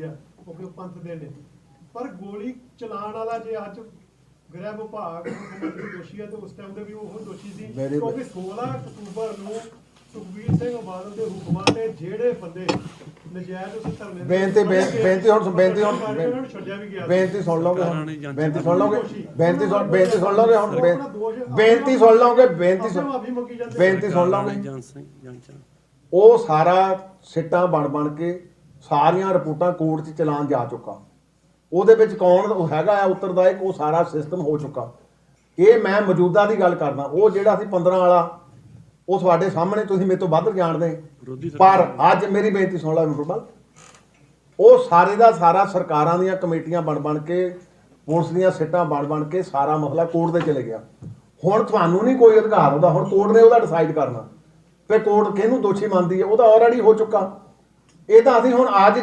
ਜਾਂਦੀ ਆ ਉਹ ਪੰਥ ਦੇ ਨੇ ਪਰ ਗੋਲੀ ਚਲਾਉਣ ਵਾਲਾ ਜੇ ਅੱਜ ਗ੍ਰਹਿ ਵਿਭਾਗ ਦੋਸ਼ੀ ਹੈ ਤੇ ਉਸ ਟਾਈਮ ਦੇ ਵੀ ਉਹ ਦੋਸ਼ੀ ਸੀ. ਕਿਉਂਕਿ 16 ਅਕਤੂਬਰ ਨੂੰ ਸੁਖਬੀਰ ਸਿੰਘ ਬਾਦਲ ਦੇ ਹੁਕਮਾਂ ਤੇ ਜਿਹੜੇ ਬੰਦੇ ਨਜਾਇਜ਼ ਉਸ ਧਰਨੇ ਦੇ ਬੇਨਤੀ- ਬੇਨਤੀ ਹੁਣ- ਬੇਨਤੀ ਹੁਣ-। ਬੇਨਤੀ ਸੁਣ ਲਓਗੇ ਹੁਣ ਬੇਨਤੀ ਸੁਣ ਲਓਗੇ। ਬੇਨਤੀ ਸੁਣ ਬੇਨਤੀ ਸੁਣ ਲਓਗੇ ਹੁਣ ਬੇਨਤੀ ਸੁਣ ਲਓਗੇ ਬੇਨਤੀ ਸੁਣ ਬੇਨਤੀ ਸੁਣ ਲਓਗੇ ਉਹ ਸਾਰਾ ਸਿੱਟਾਂ ਬਣ ਬਣ ਕੇ ਸਾਰੀਆਂ ਰਿਪੋਰਟਾਂ ਕੋਰਟ 'ਚ ਚਲਾਨ ਜਾ ਚੁੱਕਾ। ਉਹਦੇ ਵਿੱਚ ਕੌਣ ਉਹ ਹੈਗਾ ਆ ਉੱਤਰਦਾਇਕ ਉਹ ਸਾਰਾ ਸਿਸਟਮ ਹੋ ਚੁੱਕਾ। ਇਹ ਮੈਂ ਮੌਜੂਦਾ ਦੀ ਗੱਲ ਕਰਦਾ। ਉਹ ਜਿਹੜਾ ਸੀ 15 ਵਾਲਾ ਉਹ ਤੁਹਾਡੇ ਸਾਹਮਣੇ ਤੁਸੀਂ ਮੇਰੇ ਤੋਂ ਵੱਧ ਜਾਣਦੇ। ਪਰ ਅੱਜ ਮੇਰੀ ਬੇਨਤੀ ਸੁਣ ਲਓ ਨੂਰਮਲ ਉਹ ਸਾਰੇ ਦਾ ਸਾਰਾ ਸਰਕਾਰਾਂ ਦੀਆਂ ਕਮੇਟੀਆਂ ਬਣ ਬਣ ਕੇ ਪੁਲਿਸ ਦੀਆਂ ਸਿੱਟਾਂ ਬਣ ਬਣ ਕੇ ਸਾਰਾ ਮਸਲਾ ਕੋਰਟ ਦੇ ਚਲੇ ਗਿਆ। ਹੁਣ ਤੁਹਾਨੂੰ ਨਹੀਂ ਕੋਈ ਅਧਿਕਾਰ ਉਹਦਾ। ਹੁਣ ਕੋਰਟ ਨੇ ਉਹਦਾ ਡਿਸਾਈਡ ਕਰਨਾ। ਤੇ ਕੋਰਟ ਕਿਹਨੂੰ ਦੋਸ਼ੀ ਮੰਨਦੀ ਹੈ? ਉਹਦਾ ਆਲਰੇਡੀ ਹੋ ਚੁੱਕਾ। ਇਹ ਤਾਂ ਅਸੀਂ ਹੁਣ ਅੱਜ